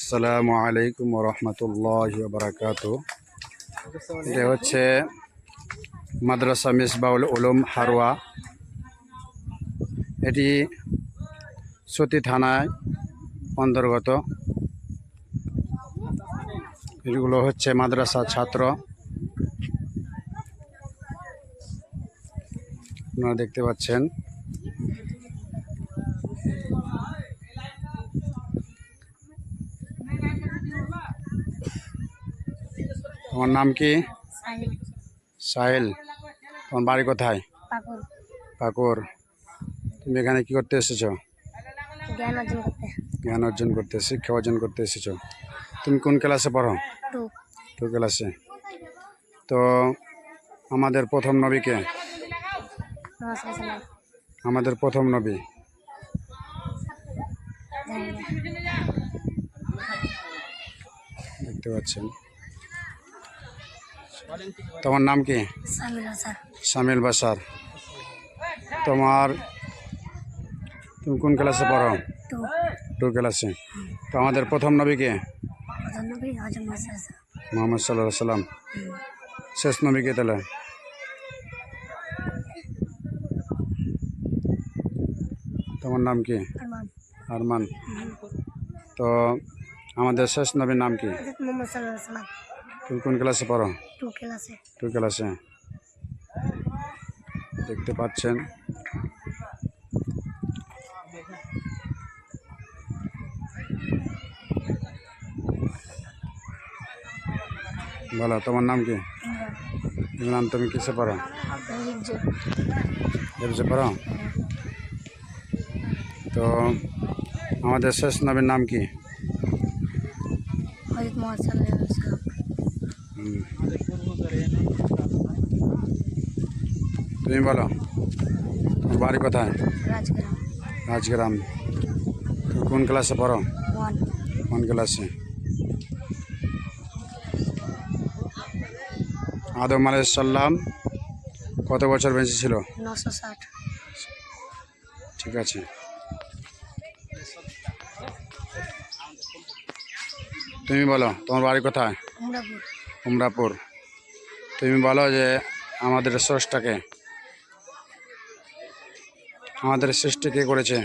আসসালামু আলাইকুম রহমতুল্লাহ বারাকাত এটা হচ্ছে মাদ্রাসা মিসবাউল উলুম হারোয়া এটি সতী থানায় অন্তর্গত। এগুলো হচ্ছে মাদ্রাসা ছাত্র। আপনারা দেখতে পাচ্ছেন। তোমার নাম কি? সাহিল। তোমার বাড়ি কোথায়? পাকুর তুমি এখানে কি করতে এসেছ? জ্ঞান অর্জন করতে। শিক্ষা অর্জন করতে এসেছ। তুমি কোন ক্লাসে পড়ো? টু। ক্লাসে। তো আমাদের প্রথম নবীকে আমাদের প্রথম নবী। না দেখতে পাচ্ছেন। তোমার নাম কি? সামিল হাসান। শামিল বাসার। তোমার তুমি কোন ক্লাসে পড়ো? টু। টু ক্লাসে। তো আমাদের প্রথম নবীকে প্রধান নবী হজম মাসার মোহাম্মদ সাল্লাহ সাল্লাম শেষ নবীকে তাহলে? তোমার নাম কি? আরমান। আরমান। তো আমাদের শেষ নবীর নাম কি? তুমি কোন ক্লাসে পড়ো? টু ক্লাসে। টু ক্লাসে। দেখতে পাচ্ছেন। বলো তোমার নাম কি? ইমরান। তুমি কিসে পড়ো? হিজ্জু পড়ো? তো আমাদের শেষ নবীর নাম কি? হজরত মোহাম্মদ। তুমি বলো তোমার বাড়ি কোথায়? রাজগ্রাম। কোন ক্লাসে পড়ো? কোন ক্লাসে? আদম আলাইসাল্লাম কত বছর বেঁচে ছিল? ঠিক আছে। তুমি বলো তোমার বাড়ি কোথায়? উমরাপুর। তুমি বলো যে আমাদের স্রষ্টাকে। আমাদের সৃষ্টি কে করেছে?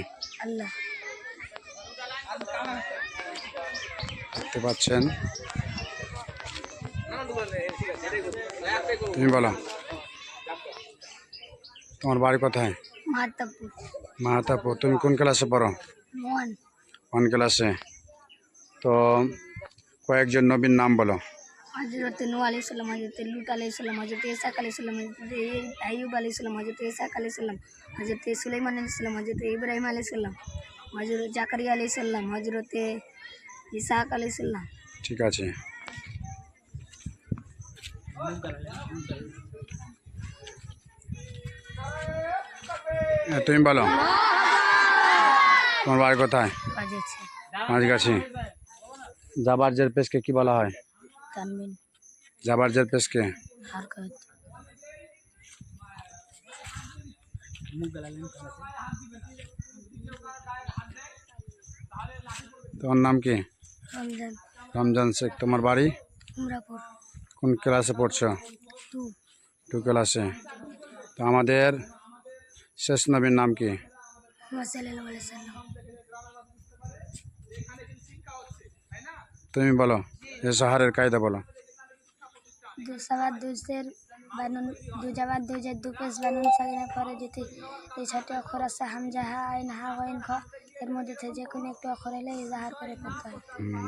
দেখতে পাচ্ছেন? তুমি বলো। তোমার বাড়ি কোথায়? মাহাতাপুর। তুমি কোন ক্লাসে পড়ো? ওয়ান। কোন ক্লাসে। তো কয়েকজন নবীর নাম বলো। হজরত নু আলি সাল্লাম হজরত লুট আলি সাল্লাম হজরত ইসাক আলি সাল্লাম হজরত আইয়ুব আলি সাল্লাম হজরত ইসাক আলি সাল্লাম হজরত সুলাইমান আলি সাল্লাম হজরত ইব্রাহিম আলি সাল্লাম হজরত জাকারিয়া আলি সাল্লাম হজরত ইসাক আলি সাল্লাম ঠিক আছে হ্যাঁ, তুমি বলো তোমার বাড়ি কোথায় বাজেছে মাঝগাছি জাবার জের পেশকে কি বলা হয় তানবিন জাবার জের পেশকে হারকত তোমার নাম কি রমজান রমজান শেখ তোমার বাড়ি উমরাপুর কোন ক্লাসে পড়ছো টু টু ক্লাসে তো আমাদের শেষ নবীর নাম কি মোহাম্মদ সাল্লাল্লাহু আলাইহি সাল্লাম তুমি বলো এ সাহারের কায়দা বলো। দুজের বানুন দুজের বানুন পরে যদি এই ছটি অক্ষর আছে হামজা হা আইন হা ওয়াইন খ এর মধ্যে থেকে যে কোনো একটি অক্ষর এলে ইজাহার করে পড়তে হয়। হুম,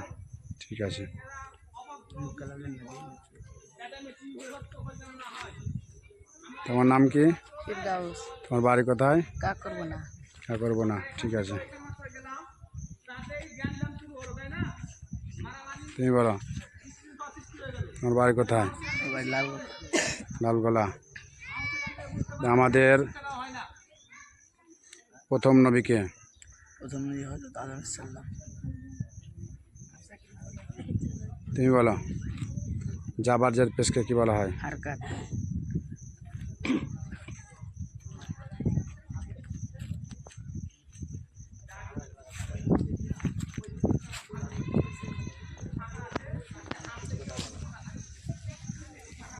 ঠিক আছে। তোমার নাম কি? তোমার বাড়ি কোথায়? কা করব না না ঠিক আছে। তুমি বলো তোমার বাড়ি কোথায় লাল লালগোলা আমাদের প্রথম নবীকে প্রথম নবী হজরত আদম সাল্লাম তুমি বলো জাবার জের পেশকে কি বলা হয় হারকাত